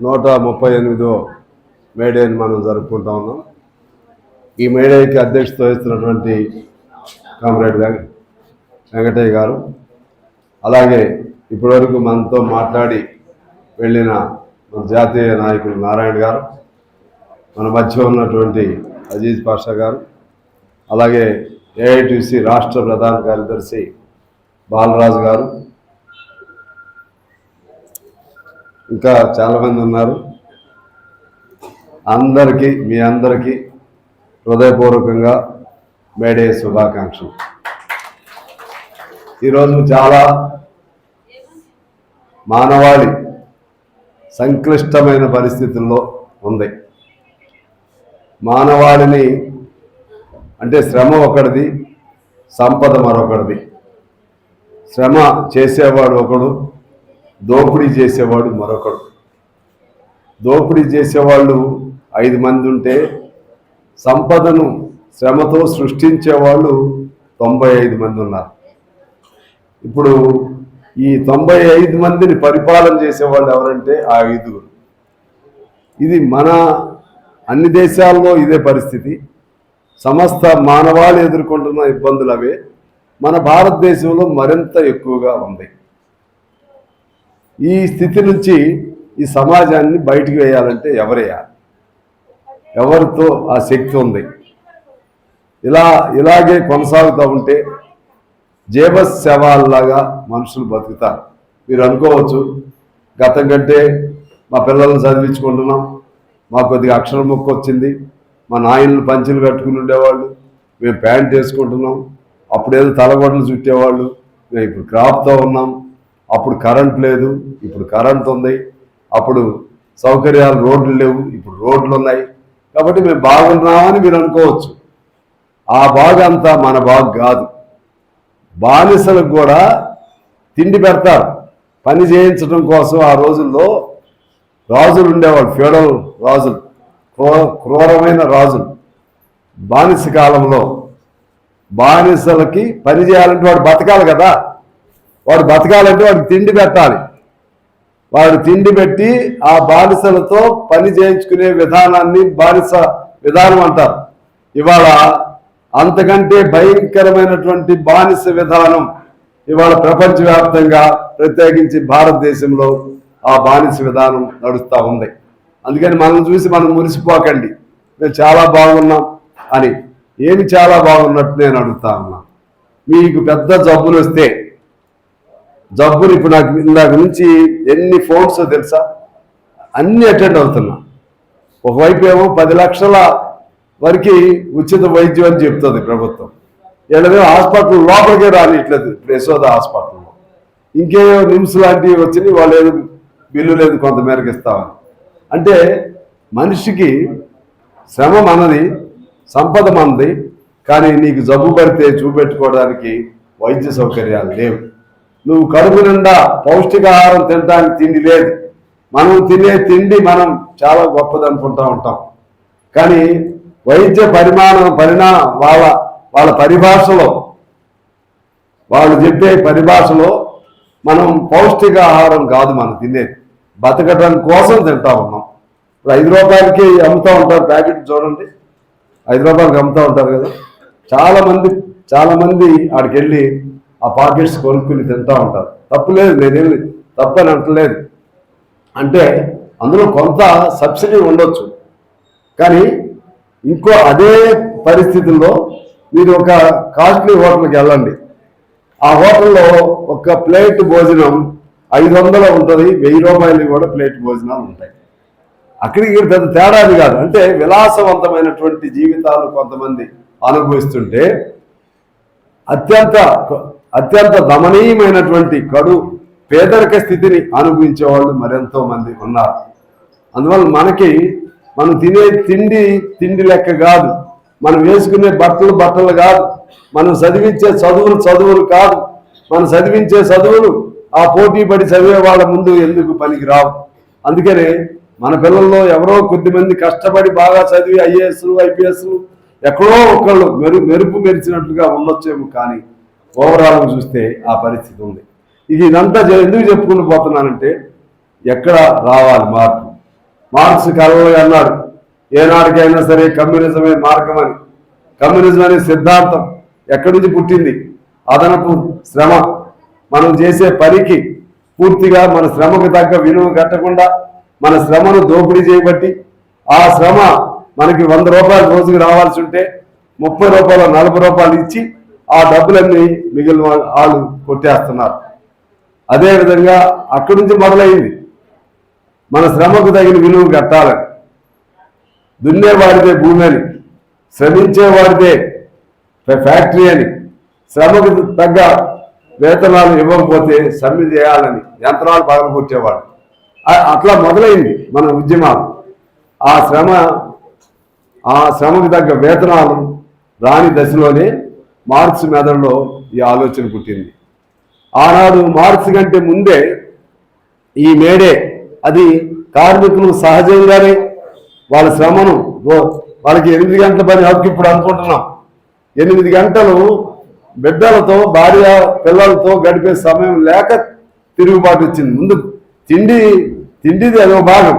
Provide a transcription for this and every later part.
నూట ముప్పై ఎనిమిదో మేడేని మనం జరుపుకుంటా ఉన్నాం. ఈ మేడేకి అధ్యక్షత వహిస్తున్నటువంటి కామ్రేడ్ వెంకటయ్య గారు అలాగే ఇప్పటివరకు మనతో మాట్లాడి వెళ్ళిన మన జాతీయ నాయకులు నారాయణ గారు మన మధ్య ఉన్నటువంటి అజీజ్ పాషా గారు అలాగే ఏఐటిసి రాష్ట్ర ప్రధాన కార్యదర్శి బాలరాజు గారు ఇంకా చాలామంది ఉన్నారు. అందరికీ మీ అందరికీ హృదయపూర్వకంగా మేడే శుభాకాంక్షలు. ఈరోజు చాలా మానవాళి సంక్లిష్టమైన పరిస్థితుల్లో ఉంది. మానవాళిని అంటే శ్రమ ఒకటిది సంపద మరొకటిది. శ్రమ చేసేవాడు ఒకడు దోపిడీ చేసేవాడు మరొకడు. దోపిడీ చేసేవాళ్ళు ఐదు మంది ఉంటే సంపదను శ్రమతో సృష్టించేవాళ్ళు తొంభై ఐదు మంది ఉన్నారు. ఇప్పుడు ఈ తొంభై ఐదు మందిని పరిపాలన చేసేవాళ్ళు ఎవరంటే ఆ ఐదుగురు. ఇది మన అన్ని దేశాల్లో ఇదే పరిస్థితి. సమస్త మానవాళి ఎదుర్కొంటున్న ఇబ్బందులు అవే. మన భారతదేశంలో మరింత ఎక్కువగా ఉంది. ఈ స్థితి నుంచి ఈ సమాజాన్ని బయటికి వేయాలంటే ఎవరేయాలి ఎవరితో ఆ శక్తి ఉంది? ఇలా ఇలాగే కొనసాగుతూ ఉంటే జీవశవాల్లాగా మనుషులు బతుకుతారు. మీరు అనుకోవచ్చు గతం కంటే మా పిల్లల్ని చదివించుకుంటున్నాం మాకు కొద్దిగా అక్షరం మొక్క వచ్చింది మా నాయనలు పంచులు కట్టుకుని ఉండేవాళ్ళు మేము ప్యాంట్ వేసుకుంటున్నాం అప్పుడేదో తలగొడలు చుట్టేవాళ్ళు మేము ఇప్పుడు క్రాప్తో ఉన్నాం అప్పుడు కరెంట్ లేదు ఇప్పుడు కరెంట్ ఉంది అప్పుడు సౌకర్యాలు రోడ్లు లేవు ఇప్పుడు రోడ్లు ఉన్నాయి. కాబట్టి మేము బాగున్నామని మీరు అనుకోవచ్చు. ఆ బాగు అంతా మన బాగు కాదు. బానిసలకు కూడా తిండి పెడతారు. పని చేయించడం కోసం ఆ రోజుల్లో రాజులు ఉండేవాళ్ళు ఫ్యూడల్ రాజులు క్రూ- క్రూరమైన రాజులు. బానిస కాలంలో బానిసలకి పని చేయాలంటే వాడు బతకాలి కదా. వాడు బతకాలంటే వాడికి తిండి పెట్టాలి. వాడు తిండి పెట్టి ఆ బానిసలతో పని చేయించుకునే విధానాన్ని బానిస విధానం అంటారు. ఇవాళ అంతకంటే భయంకరమైనటువంటి బానిస విధానం ఇవాళ ప్రపంచవ్యాప్తంగా ప్రత్యేకించి భారతదేశంలో ఆ బానిస విధానం నడుస్తూ ఉంది. అందుకని మనం చూసి మనం మురిసిపోకండి. మేము చాలా బాగున్నాం అని. ఏమి చాలా బాగున్నట్టు నేను అడుగుతా ఉన్నా. మీకు పెద్ద జబ్బులు వస్తే జబ్బులు ఇప్పుడు నాకు ఇందాక నుంచి ఎన్ని ఫోన్స్ తెలుసా? అన్నీ అటెండ్ అవుతున్నా. ఒకవైపు ఏమో పది లక్షల వరకు ఉచిత వైద్యం అని చెప్తుంది ప్రభుత్వం. వీళ్ళదేమో హాస్పిటల్ లోపలికే రానిట్లేదు ఇప్పుడు యశోద హాస్పిటల్లో. ఇంకేమో నిమ్స్ లాంటివి వచ్చినాయి వాళ్ళు ఏదో బిల్లు లేదు కొంతమేరకు ఇస్తామని. అంటే మనిషికి శ్రమ మనది సంపద మనది కానీ నీకు జబ్బు పడితే చూపెట్టుకోవడానికి వైద్య సౌకర్యాలు లేవు. నువ్వు కడుపు నిండా పౌష్టికాహారం తినడానికి తిండి లేదు. మనం తినే తిండి మనం చాలా గొప్పది అనుకుంటూ ఉంటాం. కానీ వైద్య పరిమాణం పరిణా వాళ్ళ వాళ్ళ పరిభాషలో వాళ్ళు చెప్పే పరిభాషలో మనం పౌష్టికాహారం కాదు మనం తినేది. బతకడం కోసం తింటా ఉన్నాం. ఇప్పుడు ఐదు రూపాయలకి అమ్ముతూ ఉంటారు ప్యాకెట్ చూడండి. ఐదు రూపాయలకి అమ్ముతూ ఉంటారు కదా. చాలామంది చాలామంది ఆడికి వెళ్ళి ఆ పాకెట్స్ కొనుక్కుని తింటూ ఉంటారు. తప్పు లేదు నేనేమి తప్పని అంటలేదు. అంటే అందులో కొంత సబ్సిడీ ఉండొచ్చు. కానీ ఇంకో అదే పరిస్థితుల్లో మీరు ఒక కాస్ట్లీ హోటల్కి వెళ్ళండి. ఆ హోటల్లో ఒక ప్లేట్ భోజనం ఐదు వందలు ఉంటుంది వెయ్యి రూపాయలు కూడా ప్లేట్ భోజనాలు ఉంటాయి. అక్కడికి ఇక్కడ పెద్ద తేడాది కాదు. అంటే విలాసవంతమైనటువంటి జీవితాలు కొంతమంది అనుభవిస్తుంటే అత్యంత అత్యంత దమనీయమైనటువంటి కడు పేదరిక స్థితిని అనుభవించే వాళ్ళు మరెంతో మంది ఉన్నారు. అందువల్ల మనకి మనం తినే తిండి తిండి లెక్క కాదు. మనం వేసుకునే బట్టలు బట్టలు కాదు. మనం చదివించే చదువులు చదువులు కాదు. మనం చదివించే చదువులు ఆ పోటీ పడి చదివే వాళ్ళ ముందు ఎందుకు పనికి రావు అందుకనే మన పిల్లల్లో ఎవరో కొద్దిమంది కష్టపడి బాగా చదివి ఐఏఎస్లు ఐపీఎస్లు ఎక్కడో ఒకళ్ళు మెరు మెరుపు మెరిచినట్లుగా ఉండొచ్చేమో కానీ ఓవరాల్ చూస్తే ఆ పరిస్థితి ఉంది. ఇది ఇదంతా జ- ఎందుకు చెప్పుకుని పోతున్నానంటే ఎక్కడ రావాలి మార్పు? మార్క్స్ కలవలే అన్నాడు. ఏనాటికైనా సరే కమ్యూనిజమే మార్గం అని కమ్యూనిజం అనే సిద్ధాంతం. ఎక్కడి నుంచి పుట్టింది? అదనపు శ్రమ. మనం చేసే పనికి పూర్తిగా మన శ్రమకు తగ్గ విలువ కట్టకుండా మన శ్రమను దోపిడీ చేయబట్టి ఆ శ్రమ మనకి వంద రూపాయలు రోజుకి రావాల్సి ఉంటే ముప్పై రూపాయలు నలభై రూపాయలు ఇచ్చి ఆ డబ్బులన్నీ మిగిలిన వాళ్ళు వాళ్ళు కొట్టేస్తున్నారు. అదేవిధంగా అక్కడి నుంచి మొదలైంది. మన శ్రమకు తగిన విలువ కట్టాలని దున్నేవాడిదే భూమి అని శ్రమించేవాడిదే ఫ్యాక్టరీ అని. శ్రమకు తగ్గ వేతనాలు ఇవ్వకపోతే సమ్మె చేయాలని యంత్రాలు పగలగొట్టేవాడు. అట్లా మొదలైంది మన ఉద్యమాలు. ఆ శ్రమ ఆ శ్రమకు తగ్గ వేతనాలు రాని దశలోనే మార్క్స్ మెదడులో ఈ ఆలోచన పుట్టింది. ఆనాడు మార్క్స్ కంటే ముందే ఈ మేడే అది కార్మికులు సహజంగానే వాళ్ళ శ్రమను వాళ్ళకి ఎనిమిది గంటల పని హక్కు ఇప్పుడు అనుకుంటున్నాం. ఎనిమిది గంటలు బిడ్డలతో భార్య పిల్లలతో గడిపే సమయం లేక తిరుగుబాటు వచ్చింది. ముందు తిండి తిండిది అదో భాగం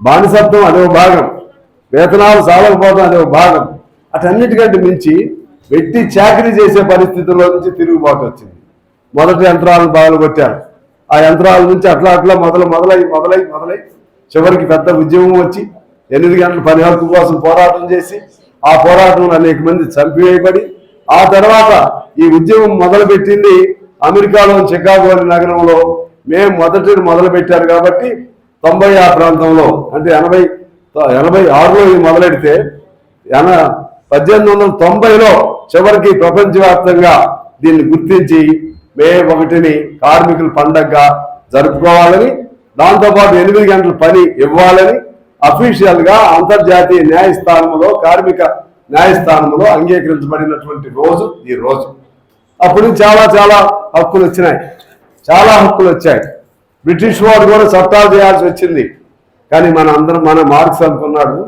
బానిసత్వం అదో భాగం వేతనాలు సాగకపోవడం అదో భాగం అటన్నిటికంటే మించి వెట్టి చాకరీ చేసే పరిస్థితుల్లో నుంచి తిరుగుబాటు వచ్చింది. మొదటి యంత్రాలను బాగా కొట్టారు ఆ యంత్రాల నుంచి అట్లా అట్లా మొదలు మొదలై మొదలై మొదలై చివరికి పెద్ద ఉద్యమం వచ్చి ఎనిమిది గంటల పని హక్కు కోసం పోరాటం చేసి ఆ పోరాటంలో అనేక మంది చంపివేయబడి ఆ తర్వాత ఈ ఉద్యమం మొదలుపెట్టింది అమెరికాలో చికాగో నగరంలో. మేము మొదటి మొదలు పెట్టారు కాబట్టి తొంభై ఆ ప్రాంతంలో అంటే ఎనభై ఎనభై ఆరులో ఇది మొదలెడితే ఎన పద్దెనిమిది వందల తొంభైలో చివరికి ప్రపంచవ్యాప్తంగా దీన్ని గుర్తించి మే ఒకటిని కార్మికుల పండగగా జరుపుకోవాలని దాంతోపాటు ఎనిమిది గంటల పని ఇవ్వాలని అఫీషియల్గా అంతర్జాతీయ న్యాయస్థానంలో కార్మిక న్యాయస్థానంలో అంగీకరించబడినటువంటి రోజు ఈ రోజు. అప్పుడు చాలా చాలా హక్కులు వచ్చినాయి. చాలా హక్కులు వచ్చాయి. బ్రిటిష్ వాడు కూడా చట్టాలు చేయాల్సి వచ్చింది. కానీ మన అందరం మన మార్క్స్ అనుకున్నాడు.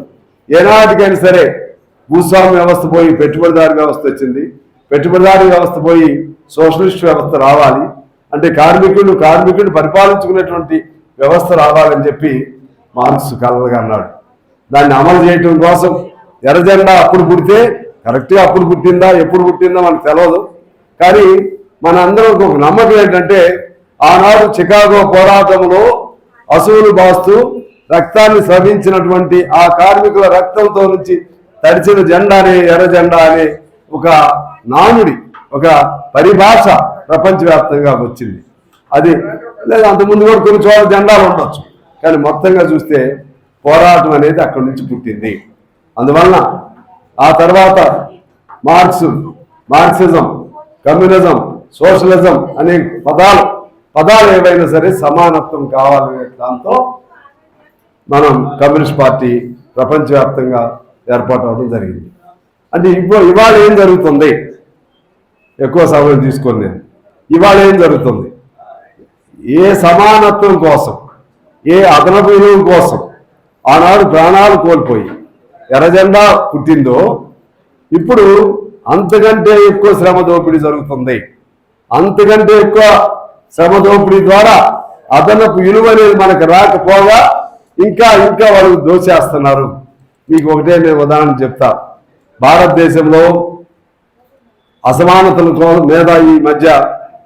ఏనాటికైనా సరే భూస్వామ్య వ్యవస్థ పోయి పెట్టుబడిదారు వ్యవస్థ వచ్చింది. పెట్టుబడిదారు వ్యవస్థ పోయి సోషలిస్ట్ వ్యవస్థ రావాలి. అంటే కార్మికుడు కార్మికుడిని పరిపాలించుకునేటువంటి వ్యవస్థ రావాలని చెప్పి మార్క్స్ కలలుగా అన్నాడు. దాన్ని అమలు చేయటం కోసం ఎర్రజెండా అప్పుడు పుడితే కరెక్ట్గా అప్పుడు పుట్టిందా ఎప్పుడు పుట్టిందా మనకు తెలియదు కానీ మన అందరం ఒక నమ్మకం ఏంటంటే ఆనాడు చికాగో పోరాటంలో అసువులు బాస్తూ రక్తాన్ని స్రవించినటువంటి ఆ కార్మికుల రక్తంతో నుంచి తడిచిన జెండా అనే ఎర్ర జెండా అనే ఒక నానుడి ఒక పరిభాష ప్రపంచవ్యాప్తంగా వచ్చింది. అది లేదా అంతకుముందు కూడా కొన్ని చోట్ల జెండాలు ఉండొచ్చు. కానీ మొత్తంగా చూస్తే పోరాటం అనేది అక్కడి నుంచి పుట్టింది. అందువలన ఆ తర్వాత మార్క్స్ మార్క్సిజం కమ్యూనిజం సోషలిజం అనే పదాలు పదాలు ఏవైనా సరే సమానత్వం కావాలనే దాంతో మనం కమ్యూనిస్ట్ పార్టీ ప్రపంచవ్యాప్తంగా ఏర్పాటు అవడం జరిగింది. అంటే ఇప్పుడు ఇవాళ ఏం జరుగుతుంది? ఎక్కువ సమయం తీసుకొని నేను. ఇవాళ ఏం జరుగుతుంది? ఏ సమానత్వం కోసం ఏ అదనపు విలువ కోసం ఆనాడు ప్రాణాలు కోల్పోయి ఎర్రజెండా పుట్టిందో ఇప్పుడు అంతకంటే ఎక్కువ శ్రమ దోపిడీ జరుగుతుంది. అంతకంటే ఎక్కువ శ్రమ దోపిడీ ద్వారా అదనపు విలువ అనేది మనకు రాకపోగా ఇంకా ఇంకా వాళ్ళు దోచేస్తున్నారు. మీకు ఒకటే నేను ఉదాహరణ చెప్తా. భారతదేశంలో అసమానతల కో- మీద ఈ మధ్య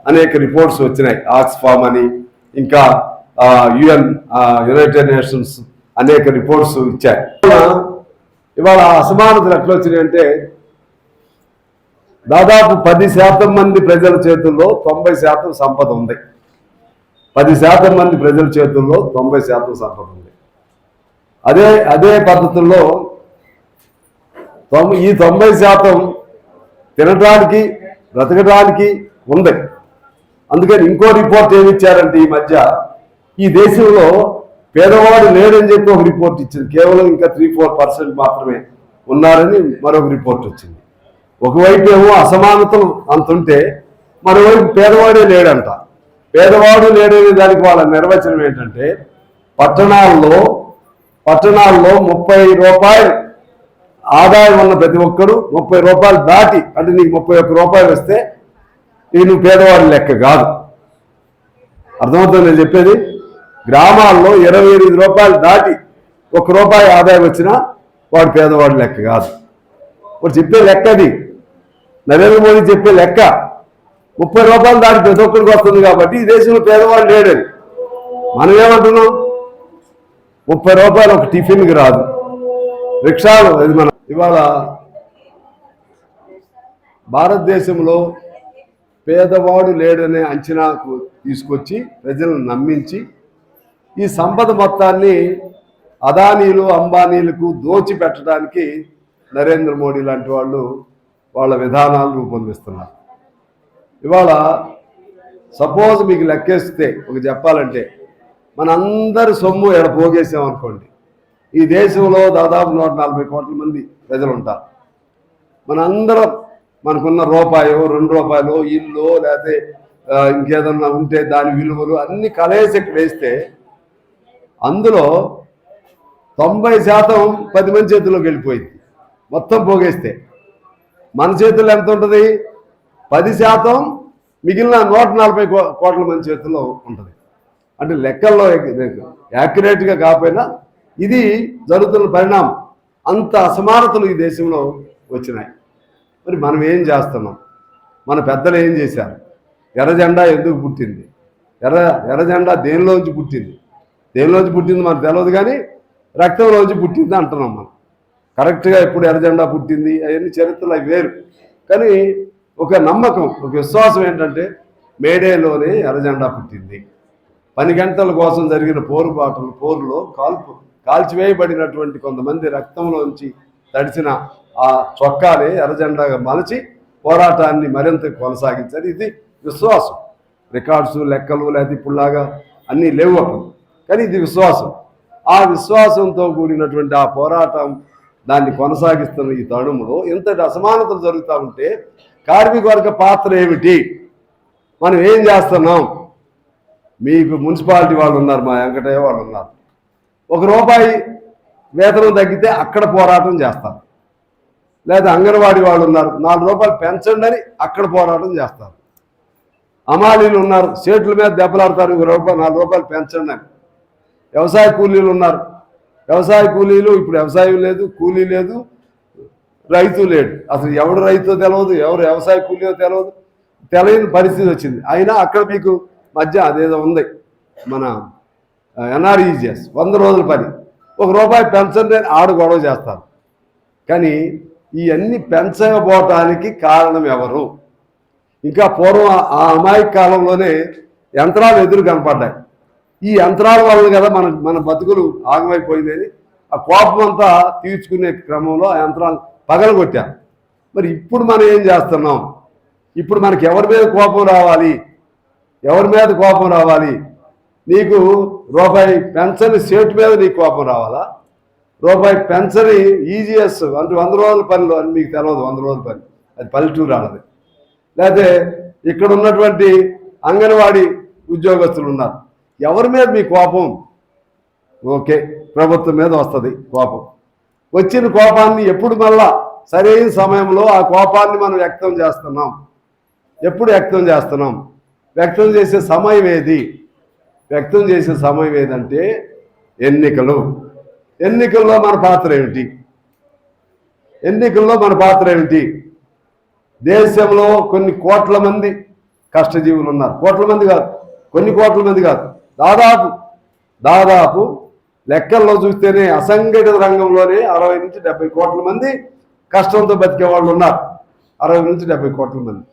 అనేక రిపోర్ట్స్ వచ్చినాయి. ఆక్స్ఫామ్ అని ఇంకా యుఎన్ యునైటెడ్ నేషన్స్ అనేక రిపోర్ట్స్ ఇచ్చాయి. ఇవాళ అసమానతలు ఎట్లా వచ్చినాయంటే దాదాపు పది శాతం మంది ప్రజల చేతుల్లో తొంభై శాతం సంపద ఉంది. పది శాతం మంది ప్రజల చేతుల్లో తొంభై శాతం సంపద ఉంది. అదే అదే పద్ధతుల్లో తొంభై ఈ తొంభై శాతం తినడానికి బ్రతకడానికి ఉంది. అందుకని ఇంకో రిపోర్ట్ ఏమి ఇచ్చారంటే ఈ మధ్య ఈ దేశంలో పేదవాడు లేడని చెప్పి ఒక రిపోర్ట్ ఇచ్చింది. కేవలం ఇంకా త్రీ ఫోర్ పర్సెంట్ మాత్రమే ఉన్నారని మరొక రిపోర్ట్ వచ్చింది. ఒకవైపు ఏమో అసమానతలు అంత ఉంటే మరోవైపు పేదవాడే లేడంట. పేదవాడు లేడనే దానికి వాళ్ళ నిర్వచనం ఏంటంటే పట్టణాల్లో పట్టణాల్లో ముప్పై రూపాయలు ఆదాయం ఉన్న ప్రతి ఒక్కరు ముప్పై రూపాయలు దాటి అంటే నీకు ముప్పై ఒక్క రూపాయలు వస్తే నేను పేదవాడి లెక్క కాదు. అర్థమవుతుంది నేను చెప్పేది? గ్రామాల్లో ఇరవై ఎనిమిది రూపాయలు దాటి ఒక రూపాయి ఆదాయం వచ్చినా వాడు పేదవాడి లెక్క కాదు. వాడు చెప్పే లెక్క అది. నరేంద్ర మోదీ చెప్పే లెక్క. ముప్పై రూపాయలు దాటి ప్రతి ఒక్కరికి వస్తుంది కాబట్టి ఈ దేశంలో పేదవాడు లేడని. మనం ఏమంటున్నాం ముప్పై రూపాయలు ఒక టిఫిన్కి రాదు. రిక్షాలు ఇది మన ఇవాళ భారతదేశంలో పేదవాడు లేడనే అంచనాకు తీసుకొచ్చి ప్రజలను నమ్మించి ఈ సంపద మొత్తాన్ని అదానీలు అంబానీలకు దోచి పెట్టడానికి నరేంద్ర మోడీ లాంటి వాళ్ళు వాళ్ళ విధానాలు రూపొందిస్తున్నారు. ఇవాళ సపోజ్ మీకు లెక్కేస్తే ఒక చెప్పాలంటే మనందరి సొమ్ము ఇక్కడ పోగేసామనుకోండి ఈ దేశంలో దాదాపు నూట నలభై కోట్ల మంది ప్రజలు ఉంటారు మనందరం మనకున్న రూపాయో రెండు రూపాయలు ఇల్లు లేకపోతే ఇంకేదన్నా ఉంటే దాని విలువలు అన్ని కలేసి ఇక్కడ వేస్తే అందులో తొంభై శాతం పది మంది చేతుల్లోకి వెళ్ళిపోయింది. మొత్తం పోగేస్తే మన చేతుల్లో ఎంత ఉంటుంది? పది శాతం మిగిలిన నూట నలభై కో- కోట్ల మంది చేతుల్లో ఉంటుంది. అంటే లెక్కల్లో యాక్యురేట్గా కాకపోయినా ఇది జరుగుతున్న పరిణామం. అంత అసమానతలు ఈ దేశంలో వచ్చినాయి. మరి మనం ఏం చేస్తున్నాం? మన పెద్దలు ఏం చేశారు? ఎర్రజెండా ఎందుకు పుట్టింది? ఎర్ర ఎర్రజెండా దేనిలోంచి పుట్టింది? దేనిలోంచి పుట్టింది మనకు తెలియదు కానీ రక్తంలోంచి పుట్టింది అంటున్నాం మనం. కరెక్ట్గా ఎప్పుడు ఎర్రజెండా పుట్టింది? అవన్నీ చరిత్రలు అవి వేరు. కానీ ఒక నమ్మకం ఒక విశ్వాసం ఏంటంటే మేడేలోనే ఎర్రజెండా పుట్టింది. పని గంటల కోసం జరిగిన పోరుబాటలు పోరులో కాల్పు కాల్చివేయబడినటువంటి కొంతమంది రక్తంలోంచి తడిసిన ఆ చొక్కాని ఎర్రజెండాగా మలచి పోరాటాన్ని మరింత కొనసాగించారు. ఇది విశ్వాసం. రికార్డ్స్ లెక్కలు లేకపోతే ఇప్పుడులాగా అన్నీ లేవు అప్పుడు. కానీ ఇది విశ్వాసం. ఆ విశ్వాసంతో కూడినటువంటి ఆ పోరాటం దాన్ని కొనసాగిస్తున్న ఈ తరుణంలో ఇంతటి అసమానతలు జరుగుతూ ఉంటే కార్మిక వర్గ పాత్ర ఏమిటి? మనం ఏం చేస్తున్నాం? మీకు మున్సిపాలిటీ వాళ్ళు ఉన్నారు మా వెంకటయ్య వాళ్ళు ఉన్నారు. ఒక రూపాయి వేతనం తగ్గితే అక్కడ పోరాటం చేస్తారు. లేదా అంగన్వాడీ వాళ్ళు ఉన్నారు నాలుగు రూపాయలు పెంచండి అని అక్కడ పోరాటం చేస్తారు. అమాలీలు ఉన్నారు సేట్ల మీద దెబ్బలాడతారు ఒక రూపాయలు నాలుగు రూపాయలు పెంచండి అని. వ్యవసాయ కూలీలు ఉన్నారు. వ్యవసాయ కూలీలు ఇప్పుడు వ్యవసాయం లేదు కూలీ లేదు రైతు లేడు. అసలు ఎవడు రైతో తెలియదు ఎవరు వ్యవసాయ కూలీయో తెలియదు తెలియని పరిస్థితి వచ్చింది. అయినా అక్కడ మీకు మధ్య అదేదో ఉంది. మన ఎన్ఆర్ఈజిఎస్ వంద రోజుల పని. ఒక రూపాయి పెంచండి ఆడు గొడవ చేస్తారు కానీ ఇవన్నీ పెంచకపోవటానికి కారణం ఎవరు? ఇంకా పూర్వం ఆ- ఆ అమాయక కాలంలోనే యంత్రాలు ఎదురు కనపడ్డాయి. ఈ యంత్రాల వల్ల కదా మన మన బతుకులు ఆగమైపోయిందని ఆ కోపం అంతా తీర్చుకునే క్రమంలో ఆ యంత్రాలు పగలగొట్టాం మరి ఇప్పుడు మనం ఏం చేస్తున్నాం? ఇప్పుడు మనకి ఎవరి మీద కోపం రావాలి? ఎవరి మీద కోపం రావాలి? నీకు రూపాయి పెన్షన్ సేటు మీద నీకు కోపం రావాలా? రూపాయి పెన్షన్ ఈజీఎస్ అంటే వంద రోజుల పనిలో అని మీకు తెలియదు వంద రోజుల పని. అది పల్లెటూరు అన్నది లేకపోతే ఇక్కడ ఉన్నటువంటి అంగన్వాడీ ఉద్యోగస్తులు ఉన్నారు. ఎవరి మీద మీ కోపం? ఓకే ప్రభుత్వం మీద వస్తుంది కోపం. వచ్చిన కోపాన్ని ఎప్పుడు మళ్ళా సరైన సమయంలో ఆ కోపాన్ని మనం వ్యక్తం చేస్తున్నాం. ఎప్పుడు వ్యక్తం చేస్తున్నాం? వ్యక్తం చేసే సమయం ఏది? వ్యక్తం చేసే సమయం ఏదంటే ఎన్నికలు. ఎన్నికల్లో మన పాత్ర ఏమిటి? ఎన్నికల్లో మన పాత్ర ఏమిటి? దేశంలో కొన్ని కోట్ల మంది కష్టజీవులు ఉన్నారు. కోట్ల మంది కాదు. కొన్ని కోట్ల మంది కాదు. దాదాపు దాదాపు లెక్కల్లో చూస్తేనే అసంఘటిత రంగంలోనే అరవై నుంచి డెబ్బై కోట్ల మంది కష్టంతో బతికే వాళ్ళు ఉన్నారు. అరవై నుంచి డెబ్బై కోట్ల మంది.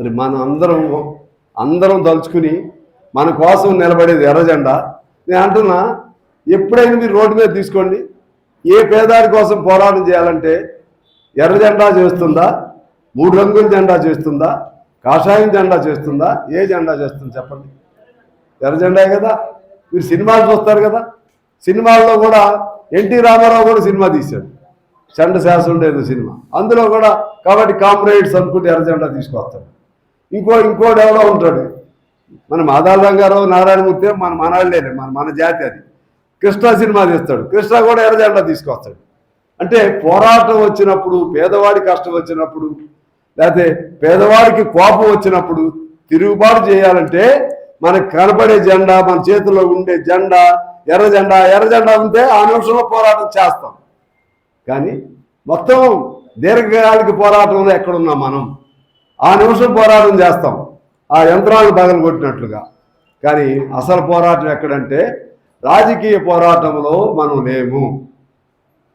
మరి మనం అందరం అందరం తలుచుకుని మన కోసం నిలబడేది ఎర్రజెండా నేను అంటున్నా ఎప్పుడైనా మీరు రోడ్డు మీద తీసుకోండి. ఏ పేదారి కోసం పోరాటం చేయాలంటే ఎర్ర జెండా చేస్తుందా? మూడు రంగుల జెండా చేస్తుందా? కాషాయం జెండా చేస్తుందా? ఏ జెండా చేస్తుంది చెప్పండి. ఎర్ర జెండా కదా. మీరు సినిమాలు చూస్తారు కదా. సినిమాల్లో కూడా ఎన్టీ రామారావు కూడా సినిమా తీశాడు. చండ ఉండేది సినిమా. అందులో కూడా కాబట్టి కామ్రేడ్స్ అనుకుంటే ఎర్ర జెండా తీసుకొస్తాడు. ఇంకో ఇంకోటి ఎవడో ఉంటాడు. మన మాదాల రంగారావు నారాయణమూర్తి మన మనవాళ్ళేనే మన మన జాతి అది. కృష్ణ సినిమా తీస్తాడు. కృష్ణ కూడా ఎర్రజెండా తీసుకొస్తాడు. అంటే పోరాటం వచ్చినప్పుడు పేదవాడి కష్టం వచ్చినప్పుడు లేకపోతే పేదవాడికి కోపం వచ్చినప్పుడు తిరుగుబాటు చేయాలంటే మనకు కనపడే జెండా మన చేతిలో ఉండే జెండా ఎర్ర జెండా ఎర్ర జెండా ఉంటే ఆ నిమిషంలో పోరాటం చేస్తాం. కానీ మొత్తం దీర్ఘకాలిక పోరాటంలో ఎక్కడున్నాం మనం? ఆ నిమిషం పోరాటం చేస్తాం. ఆ యంత్రాలను పగలు కొట్టినట్లుగా కానీ అసలు పోరాటం ఎక్కడంటే రాజకీయ పోరాటంలో మనం లేము.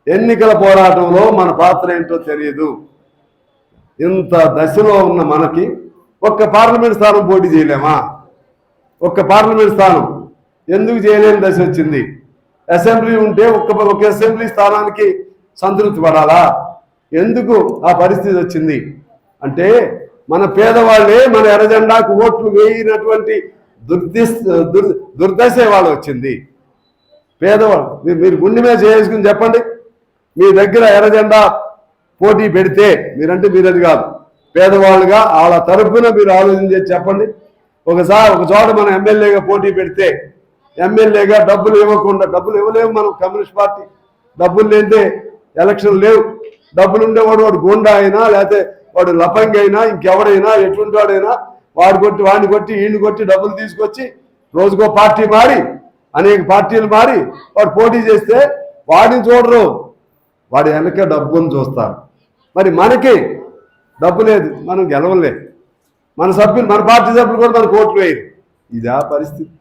ఎన్నికల పోరాటంలో మన పాత్ర ఏంటో తెలియదు ఇంత దశలో ఉన్న మనకి ఒక్క పార్లమెంట్ స్థానం పోటీ చేయలేమా? ఒక్క పార్లమెంట్ స్థానం ఎందుకు చేయలేని దశ వచ్చింది? అసెంబ్లీ ఉంటే ఒక్క ఒక అసెంబ్లీ స్థానానికి సంతృప్తి పడాలా? ఎందుకు ఆ పరిస్థితి వచ్చింది? అంటే మన పేదవాళ్ళే మన ఎర్రజెండాకు ఓట్లు వేయినటువంటి దుర్దిస్ దుర్ దుర్దశ వాళ్ళు వచ్చింది. పేదవాళ్ళు మీరు మీరు గుండె మీద చేసుకుని చెప్పండి. మీ దగ్గర ఎర్రజెండా పోటీ పెడితే మీరంటే మీరది కాదు. పేదవాళ్ళుగా వాళ్ళ తరఫున మీరు ఆలోచన చేసి చెప్పండి. ఒకసారి ఒక చోట మనం ఎమ్మెల్యేగా పోటీ పెడితే ఎమ్మెల్యేగా డబ్బులు ఇవ్వకుండా డబ్బులు ఇవ్వలేము మనం కమ్యూనిస్ట్ పార్టీ. డబ్బులు లేదే ఎలక్షన్ లేవు. డబ్బులు ఉండేవాడు వాడు గుండా అయినా లేకపోతే వాడు లపంగి అయినా ఇంకెవడైనా ఎటువంటి వాడైనా వాడు కొట్టి వాడిని కొట్టి వీడిని కొట్టి డబ్బులు తీసుకొచ్చి రోజుకో పార్టీ మారి అనేక పార్టీలు మారి వాడు పోటీ చేస్తే వాడిని చూడరు. వాడి వెనక డబ్బుని చూస్తారు. మరి మనకి డబ్బు లేదు మనం గెలవలేదు. మన సభ్యులు మన పార్టీ సభ్యులు కూడా మనకు ఓట్లు వేయరు. ఇదా పరిస్థితి.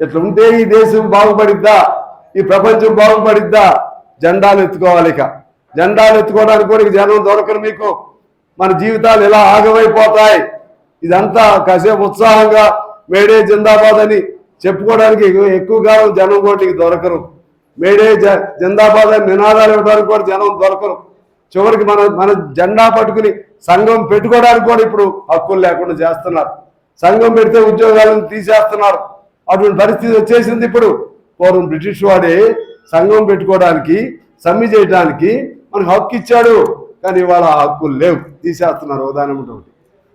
ఇట్లా ఉంటే ఈ దేశం బాగుపడిద్దా? ఈ ప్రపంచం బాగుపడిద్దా? జెండాలు ఎత్తుకోవాలి ఇక. జెండాలు ఎత్తుకోవడానికి కూడా జనం దొరకరు మీకు. మన జీవితాలు ఇలా ఆగమైపోతాయి? ఇదంతా కాసేపు ఉత్సాహంగా మేడే జిందాబాద్ అని చెప్పుకోవడానికి ఎక్కువగా జనం కూడా దొరకరు. మేడే జ- జిందాబాద్ అని నినాదాలు ఇవ్వడానికి కూడా జనం దొరకరు. చివరికి మన మన జెండా పట్టుకుని సంఘం పెట్టుకోవడానికి కూడా ఇప్పుడు హక్కులు లేకుండా చేస్తున్నారు. సంఘం పెడితే ఉద్యోగాలను తీసేస్తున్నారు. అటువంటి పరిస్థితి వచ్చేసింది ఇప్పుడు. పూర్వం బ్రిటిష్ వాడే సంఘం పెట్టుకోవడానికి సమ్మె చేయడానికి మనకు హక్కు ఇచ్చాడు. కానీ ఇవాళ ఆ హక్కులు లేవు. తీసేస్తున్నారు. ఉదాహరణ ఒకటి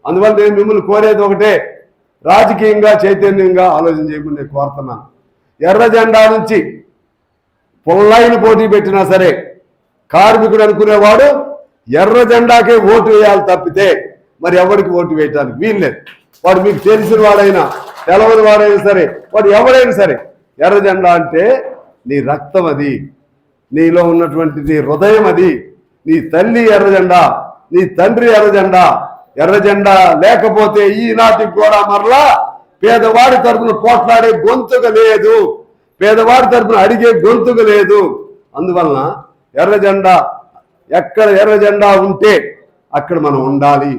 అందువల్ల నేను మిమ్మల్ని కోరేది ఒకటే రాజకీయంగా చైతన్యంగా ఆలోచన చేయకుండా నేను కోరుతున్నాను. ఎర్ర జెండా నుంచి పొల్లైన పోటీ పెట్టినా సరే కార్మికుడు అనుకునేవాడు ఎర్ర జెండాకే ఓటు వేయాలి తప్పితే మరి ఎవరికి ఓటు వేయటానికి వీల్లేదు వాడు మీకు తెలిసిన వాడైనా తెలవని వాడైనా సరే వాడు ఎవడైనా సరే ఎర్ర జెండా అంటే నీ రక్తం అది. నీలో ఉన్నటువంటి నీ హృదయం అది. నీ తల్లి ఎర్రజెండా నీ తండ్రి ఎర్రజెండా. ఎర్రజెండా లేకపోతే ఈనాటికి కూడా మరలా పేదవాడి తరపున పోట్లాడే గొంతుక లేదు. పేదవాడి తరపున అడిగే గొంతుక లేదు. అందువలన ఎర్రజెండా ఎక్కడ ఎర్ర జెండా ఉంటే అక్కడ మనం ఉండాలి.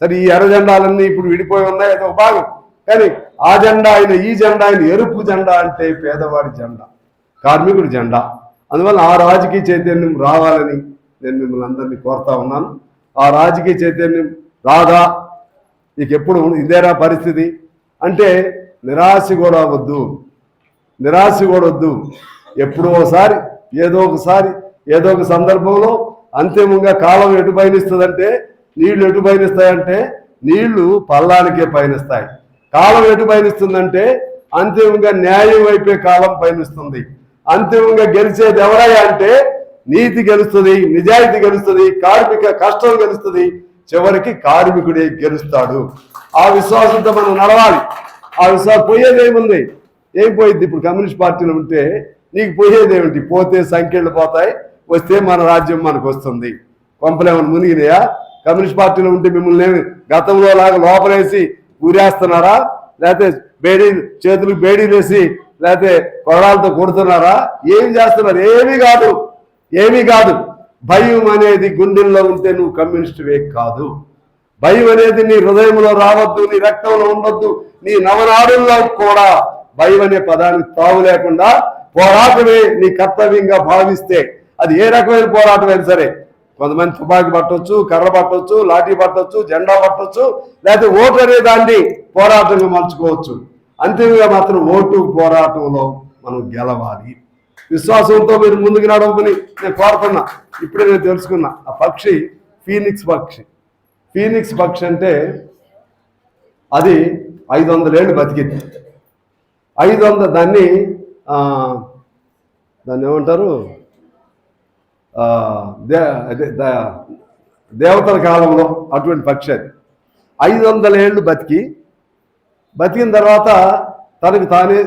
సరే ఈ ఎర్రజెండాలన్నీ ఇప్పుడు విడిపోయి ఉన్నాయి అదొక ఒక భాగం. కానీ ఆ జెండా అయిన ఈ జెండా అయిన ఎరుపు జెండా అంటే పేదవాడి జెండా కార్మికుడి జెండా. అందువల్ల ఆ రాజకీయ చైతన్యం రావాలని నేను మిమ్మల్ని అందరినీ కోరుతా ఉన్నాను. ఆ రాజకీయ చైతన్యం రాదా? నీకు ఎప్పుడు ఇదేరా పరిస్థితి? అంటే నిరాశ కూడా వద్దు. నిరాశ కూడా వద్దు. ఎప్పుడో ఒకసారి ఏదో ఒకసారి ఏదో ఒక సందర్భంలో అంతిమంగా కాలం ఎటు పయనిస్తుందంటే నీళ్ళు ఎటు పయనిస్తాయంటే నీళ్ళు పల్లానికే పయనిస్తాయి. కాలం ఎటు పయనిస్తుందంటే అంతిమంగా న్యాయం వైపే కాలం పయనిస్తుంది. అంతిమంగా గెలిచేది ఎవరయ్యా అంటే నీతి గెలుస్తుంది నిజాయితీ గెలుస్తుంది కార్మిక కష్టం గెలుస్తుంది. చివరికి కార్మికుడే గెలుస్తాడు. ఆ విశ్వాసంతో మనం నడవాలి. ఆ విశ్వాసం పోయేది ఏముంది? ఏం పోయింది ఇప్పుడు కమ్యూనిస్ట్ పార్టీలో ఉంటే నీకు పోయేది ఏమిటి? పోతే సంఖ్యలు పోతాయి వస్తే మన రాజ్యం మనకు వస్తుంది. కొంపలేమని మునిగినాయా? కమ్యూనిస్ట్ పార్టీలో ఉంటే మిమ్మల్ని గతంలో లాగా లోపలేసి ఊరేస్తున్నారా? లేకపోతే బేడీ చేతులకు బేడీలు వేసి లేకపోతే కొరడాలతో కొడుతున్నారా? ఏం చేస్తున్నారు? ఏమీ కాదు. ఏమీ కాదు. భయం అనేది గుండెల్లో ఉంటే నువ్వు కమ్యూనిస్టువే కాదు. భయం అనేది నీ హృదయంలో రావద్దు నీ రక్తంలో ఉండొద్దు నీ నవనాడుల్లో కూడా భయం అనే పదానికి తావు లేకుండా పోరాటమే నీ కర్తవ్యంగా భావిస్తే అది ఏ రకమైన పోరాటం అయినా సరే. కొంతమంది తుపాకి పట్టవచ్చు కర్ర పట్టవచ్చు లాఠీ పట్టవచ్చు జెండా పట్టవచ్చు లేకపోతే ఓటు అనే దాన్ని పోరాటంగా మలుచుకోవచ్చు. అంతిమంగా మాత్రం ఓటు పోరాటంలో మనం గెలవాలి. విశ్వాసంతో మీరు ముందుకు నడవమని నేను కోరుతున్నా. ఇప్పుడే నేను తెలుసుకున్నా. ఆ పక్షి ఫీనిక్స్ పక్షి. ఫీనిక్స్ పక్షి అంటే అది ఐదు వందల ఏళ్ళు బతికింది. ఐదు వందల దాన్ని దాన్ని ఏమంటారు? దే అదే ద- దేవతల కాలంలో అటువంటి పక్షి అది. ఐదు వందల ఏళ్ళు బతికి బతికిన తర్వాత తనకు తానే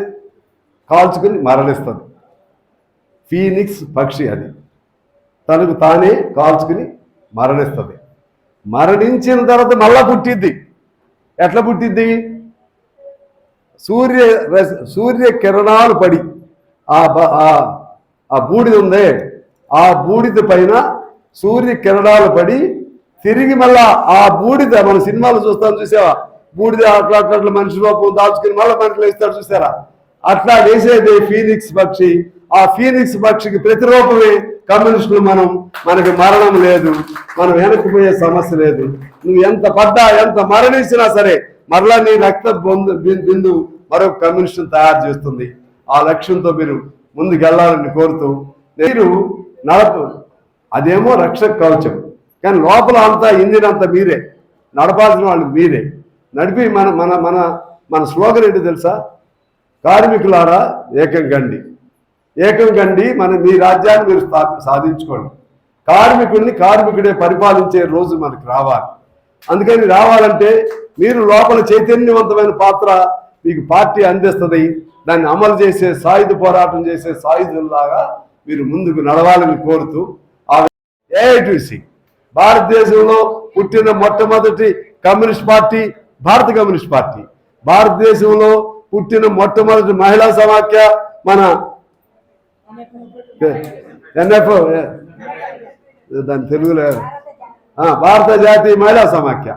కాల్చుకుని మరణిస్తుంది. ఫీనిక్స్ పక్షి అది తనకు తానే కాల్చుకుని మరణిస్తుంది. మరణించిన తర్వాత మళ్ళా పుట్టిద్ది. ఎట్లా పుట్టిద్ది? సూర్య రస్- సూర్య కిరణాలు పడి ఆ ఆ- బూడిద ఉందే ఆ బూడిద పైన సూర్య కిరణాలు పడి తిరిగి మళ్ళా ఆ బూడిద మన సినిమాలు చూస్తాం చూసావా? బూడిద అట్లా అట్లా అట్లా మనిషి రూపం దాచుకుని మళ్ళీ మనుషులు వేస్తాడు చూసారా? అట్లా వేసేది ఫీనిక్స్ పక్షి. ఆ ఫీనిక్స్ పక్షికి ప్రతిరూపమే కమ్యూనిస్టులు మనం మనకి మరణం లేదు మనం వెనక్కిపోయే సమస్య లేదు. నువ్వు ఎంత పడ్డా ఎంత మరణించినా సరే మరలా నీ రక్త బొందు బిందు మరొక కమ్యూనిస్టును తయారు చేస్తుంది. ఆ లక్ష్యంతో మీరు ముందుకెళ్ళాలని కోరుతూ మీరు నడపు అదేమో రక్షక కవచం. కానీ లోపల అంతా ఇంజిన్ అంతా మీరే. నడపాల్సిన వాళ్ళు మీరే. నడిపి మన మన మన మన స్లోగన్ ఏంటి తెలుసా? కార్మికులారా ఏకం గండి ఏకం కండి మన మీ రాజ్యాన్ని మీరు సాధించుకోండి. కార్మికుడిని కార్మికుడే పరిపాలించే రోజు మనకు రావాలి. అందుకని రావాలంటే మీరు లోపల చైతన్యవంతమైన పాత్ర మీకు పార్టీ అందిస్తుంది. దాన్ని అమలు చేసే సాయుధ పోరాటం చేసే సాయుధుల్లాగా మీరు ముందుకు నడవాలని కోరుతూ ఆ ఏఐటిసి భారతదేశంలో పుట్టిన మొట్టమొదటి కమ్యూనిస్ట్ పార్టీ భారత కమ్యూనిస్ట్ పార్టీ. భారతదేశంలో పుట్టిన మొట్టమొదటి మహిళా సమాఖ్య మన ఎన్ఎఫ్ దాని తెలుగులో. ఆ, భారత జాతీయ మహిళా సమాఖ్య.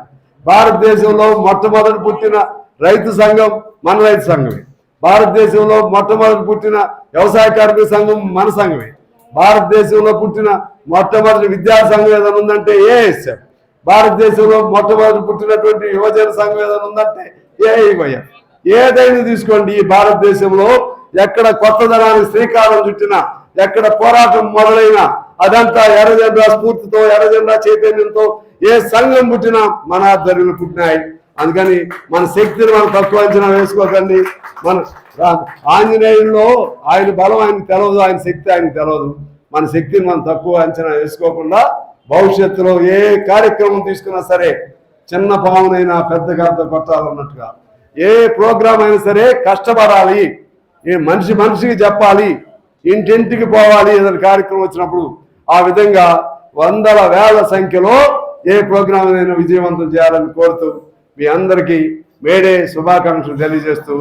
భారతదేశంలో మొట్టమొదటి పుట్టిన రైతు సంఘం మన రైతు సంఘమే. భారతదేశంలో మొట్టమొదటి పుట్టిన వ్యవసాయ కార్మిక సంఘం మన సంఘమే. భారతదేశంలో పుట్టిన మొట్టమొదటి విద్యా సంఘం ఏదైనా ఉందంటే ఏఎస్ఎఫ్ భారతదేశంలో మొట్టమొదటి పుట్టినటువంటి యువజన సంఘం ఏదైనా ఉందంటే ఏఐవైఎఫ్ ఏదైనా తీసుకోండి ఈ భారతదేశంలో ఎక్కడ కొత్తదనానికి శ్రీకారం చుట్టినా ఎక్కడ పోరాటం మొదలైనా అదంతా ఎర్రజెండా స్ఫూర్తితో ఎర్రజెండా చైతన్యంతో ఏ సంఘం పుట్టినా మన ఆధ్వర్యంలో పుట్టినాయి. అందుకని మన శక్తిని మనం తక్కువ అంచనా వేసుకోకండి. మన ఆంజనేయుల్లో ఆయన బలం ఆయనకు తెలియదు ఆయన శక్తి ఆయనకు తెలియదు మన శక్తిని మనం తక్కువ అంచనా వేసుకోకుండా భవిష్యత్తులో ఏ కార్యక్రమం తీసుకున్నా సరే చిన్న పామునైనా పెద్ద గంత కొట్టాలన్నట్టుగా. ఏ ప్రోగ్రాం అయినా సరే కష్టపడాలి. ఏ మనిషి మనిషికి చెప్పాలి ఇంటింటికి పోవాలి ఏదైనా కార్యక్రమం వచ్చినప్పుడు ఆ విధంగా వందల వేల సంఖ్యలో ఏ ప్రోగ్రాం అయినా విజయవంతం చేయాలని కోరుతూ మీ అందరికీ మేడే శుభాకాంక్షలు తెలియజేస్తూ